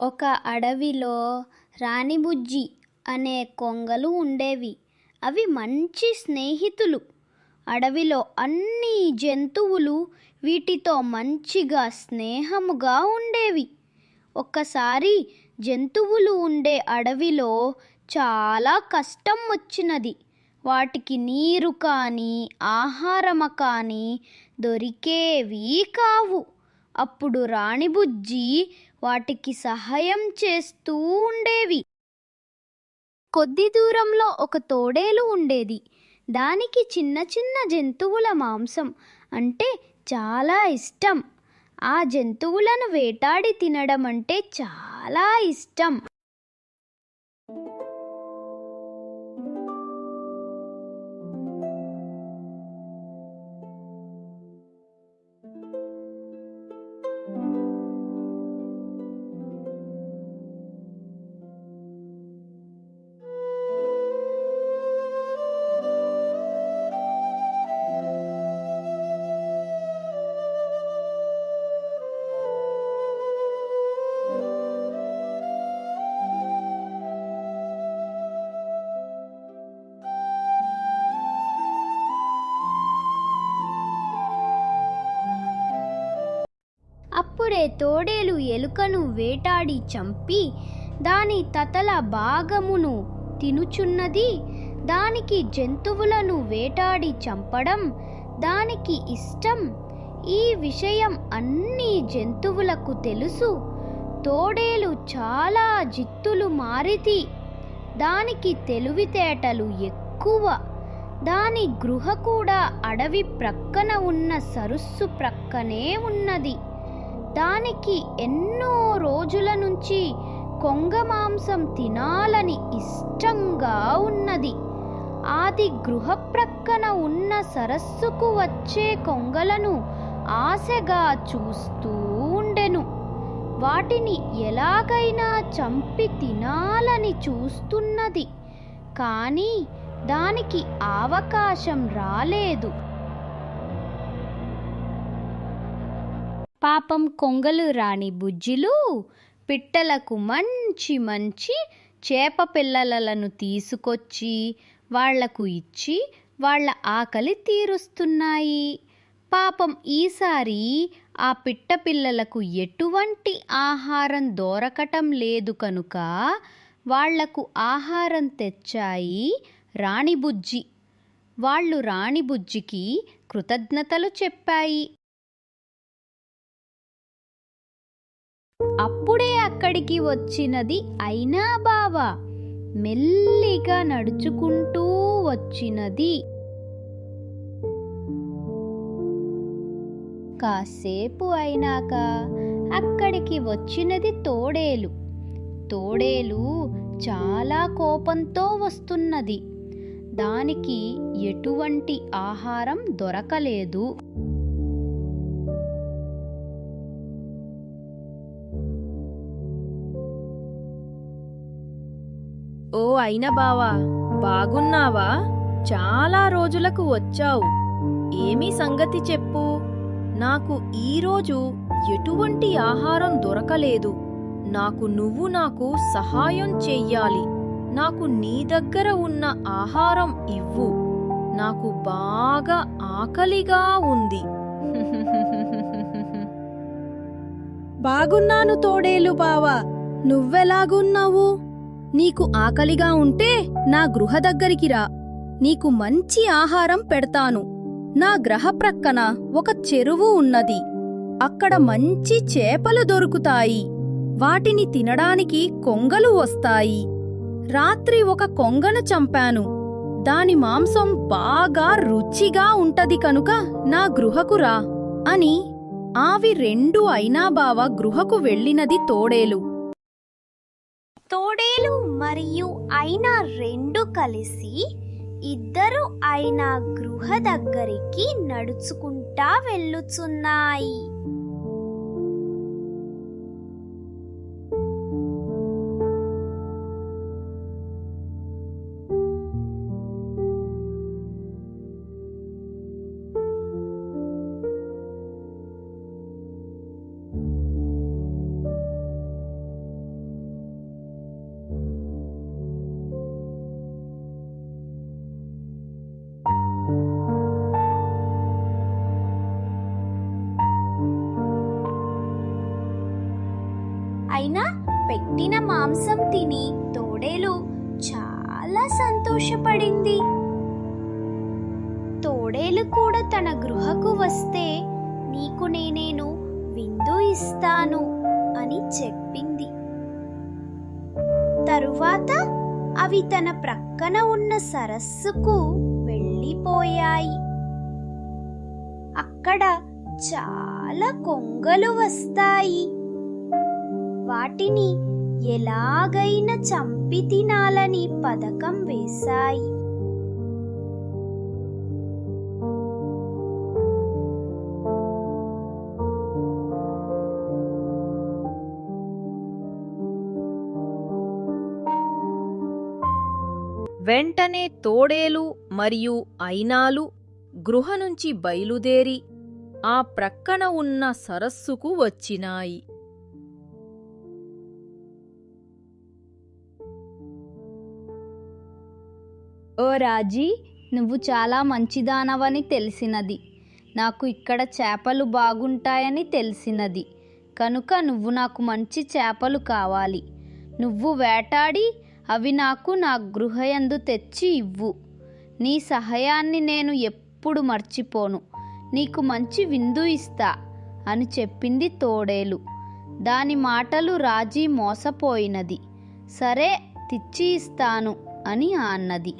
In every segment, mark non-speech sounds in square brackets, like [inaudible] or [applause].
ఒక అడవిలో రాణిబుజ్జి అనే కొంగలు ఉండేవి. అవి మంచి స్నేహితులు. అడవిలో అన్ని జంతువులు వీటితో మంచిగా స్నేహముగా ఉండేవి. ఒక్కసారి జంతువులు ఉండే అడవిలో చాలా కష్టం వచ్చినది. వాటికి నీరు కానీ ఆహారం కానీ దొరికేవి కావు. అప్పుడు రాణిబుజ్జి వాటికి సహాయం చేస్తూ ఉండేవి. కొద్ది దూరంలో ఒక తోడేలు ఉండేది. దానికి చిన్న చిన్న జంతువుల మాంసం అంటే చాలా ఇష్టం. ఆ జంతువులను వేటాడి తినడం అంటే చాలా ఇష్టం. అప్పుడే తోడేలు ఎలుకను వేటాడి చంపి దాని తతల భాగమును తినుచున్నది. దానికి జంతువులను వేటాడి చంపడం దానికి ఇష్టం. ఈ విషయం అన్ని జంతువులకు తెలుసు. తోడేలు చాలా జిత్తులు మారితి. దానికి తెలివితేటలు ఎక్కువ. దాని గృహ కూడా అడవి ప్రక్కన ఉన్న సరస్సు ప్రక్కనే ఉన్నది. దానికి ఎన్నో రోజుల నుంచి కొంగ మాంసం తినాలని ఇష్టంగా ఉన్నది. ఆది గృహ ప్రక్కన ఉన్న సరస్సుకు వచ్చే కొంగలను ఆశగా చూస్తూ ఉండెను. వాటిని ఎలాగైనా చంపి తినాలని చూస్తున్నది. కానీ దానికి అవకాశం రాలేదు. పాపం కొంగలు రాని బుజ్జిలు పిట్టలకు మంచి మంచి చేప పిల్లలను తీసుకొచ్చి వాళ్ళకు ఇచ్చి వాళ్ళ ఆకలి తీరుస్తున్నాయి. పాపం ఈసారి ఆ పిట్ట పిల్లలకు ఎటువంటి ఆహారం దొరకటం లేదు కనుక వాళ్ళకు ఆహారం తెచ్చాయి రాణిబుజ్జి వాళ్ళు రాణిబుజ్జికి కృతజ్ఞతలు చెప్పాయి. అప్పుడే అక్కడికి వచ్చినది అయినా బావ. మెల్లిగా నడుచుకుంటూ వచ్చినది. కాసేపు అయినాక అక్కడికి వచ్చినది తోడేలు. తోడేలు చాలా కోపంతో వస్తున్నది. దానికి ఎటువంటి ఆహారం దొరకలేదు. ఓ అయిన బావా బాగున్నావా? చాలా రోజులకు వచ్చావు. ఏమీ సంగతి చెప్పు. నాకు ఈరోజు ఎటువంటి ఆహారం దొరకలేదు. నాకు నువ్వు నాకు సహాయం చెయ్యాలి. నాకు నీ దగ్గర ఉన్న ఆహారం ఇవ్వు. నాకు బాగా ఆకలిగా ఉంది. బాగున్నాను తోడేలు బావా. నువ్వెలాగున్నావు? నీకు ఆకలిగా ఉంటే నా గృహ దగ్గరికి రా. నీకు మంచి ఆహారం పెడతాను. నా గ్రహ ప్రక్కన ఒక చెరువు ఉన్నది. అక్కడ మంచి చేపలు దొరుకుతాయి. వాటిని తినడానికి కొంగలు వస్తాయి. రాత్రి ఒక కొంగను చంపాను. దాని మాంసం బాగా రుచిగా ఉంటది కనుక నా గృహకు రా అని ఆవి రెండు అయినా బావ గృహకు వెళ్ళినది తోడేలు. తోడేలు మరియు అయినా రెండు కలిసి ఇద్దరు అయినా గృహ దగ్గరికి నడుచుకుంటా వెళ్ళుచున్నాయి. అయినా పెట్టిన మాంసం తిని తోడేలు చాలా సంతోషపడింది. తోడేలు కూడా తన గృహకు వస్తే నీకు నేనేను విందు ఇస్తాను అని చెప్పింది. తరువాత అవి తన ప్రక్కన ఉన్న సరస్సుకు వెళ్ళిపోయాయి. అక్కడ చాలా కొంగలు వస్తాయి. వాటిని ఎలాగైనా చంపి తినాలని పథకం వేశాయి. వెంటనే తోడేలు మరియు ఐనాలు గృహ నుంచి బయలుదేరి ఆ ప్రక్కన ఉన్న సరస్సుకు వచ్చినాయి. ఓ రాజీ నువ్వు చాలా మంచిదానవని తెలిసినది. నాకు ఇక్కడ చేపలు బాగుంటాయని తెలిసినది. కనుక నువ్వు నాకు మంచి చేపలు కావాలి. నువ్వు వేటాడి అవి నాకు నా గృహయందు తెచ్చి ఇవ్వు. నీ సహాయాన్ని నేను ఎప్పుడు మర్చిపోను. నీకు మంచి విందు ఇస్తా అని చెప్పింది తోడేలు. దాని మాటలు రాజీ మోసపోయినది. సరే తెచ్చి ఇస్తాను అని అన్నది.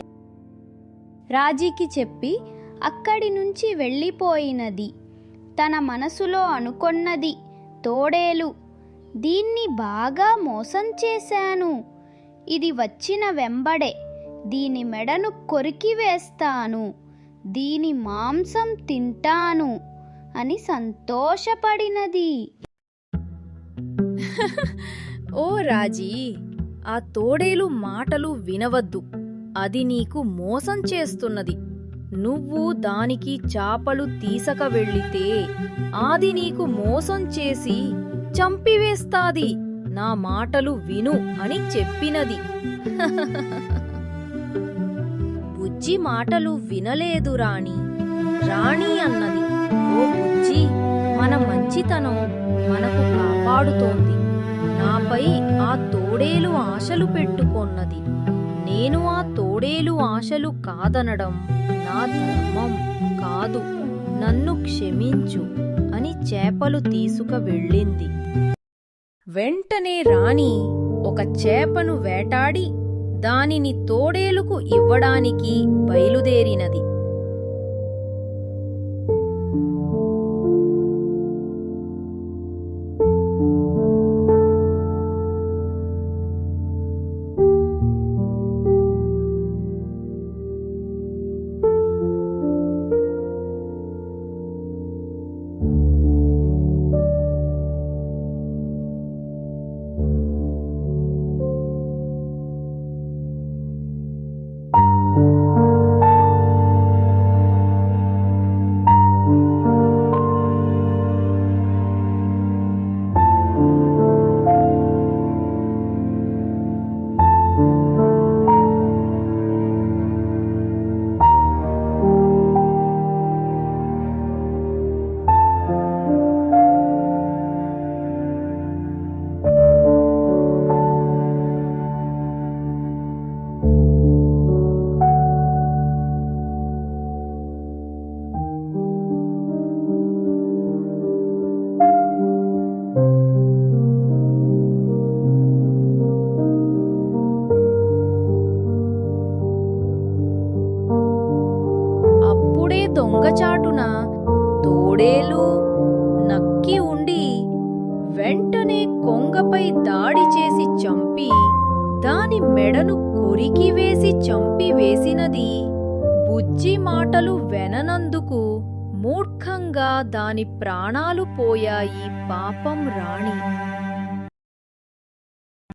రాజీకి చెప్పి అక్కడి నుంచి వెళ్ళిపోయినది. తన మనసులో అనుకొన్నది తోడేలు దీన్ని బాగా మోసం చేశాను. ఇది వచ్చిన వెంబడే దీని మెడను కొరికి వేస్తాను. దీని మాంసం తింటాను అని సంతోషపడినది. ఓ రాజీ ఆ తోడేలు మాటలు వినవద్దు. అది నీకు మోసం చేస్తున్నది. నువ్వు దానికి చాపలు తీసక వెళ్ళితే అది నీకు మోసం చేసి చంపివేస్తాది. నా మాటలు విను అని చెప్పినది. [laughs] బుజ్జి మాటలు వినలేదు రాణి. రాణి అన్నది. ఓ బుజ్జి మన మంచితనం మనకు కాపాడుతోంది. నాపై ఆ తోడేలు ఆశలు పెట్టుకొన్నది. నేను ఆ తోడేలు ఆశలు కాదనడం నా ధర్మం కాదు. నన్ను క్షమించు అని చేపలు తీసుక వెళ్ళింది. వెంటనే రాణి ఒక చేపను వేటాడి దానిని తోడేలుకు ఇవ్వడానికి బయలుదేరినది. వెంటనే కొంగపై దాడి చేసి చంపి దాని మెడను కొరికి వేసి చంపి వేసినది. బుజ్జి మాటలు వెననందుకు మూర్ఖంగా దాని ప్రాణాలు పోయాయి పాపం రాణి.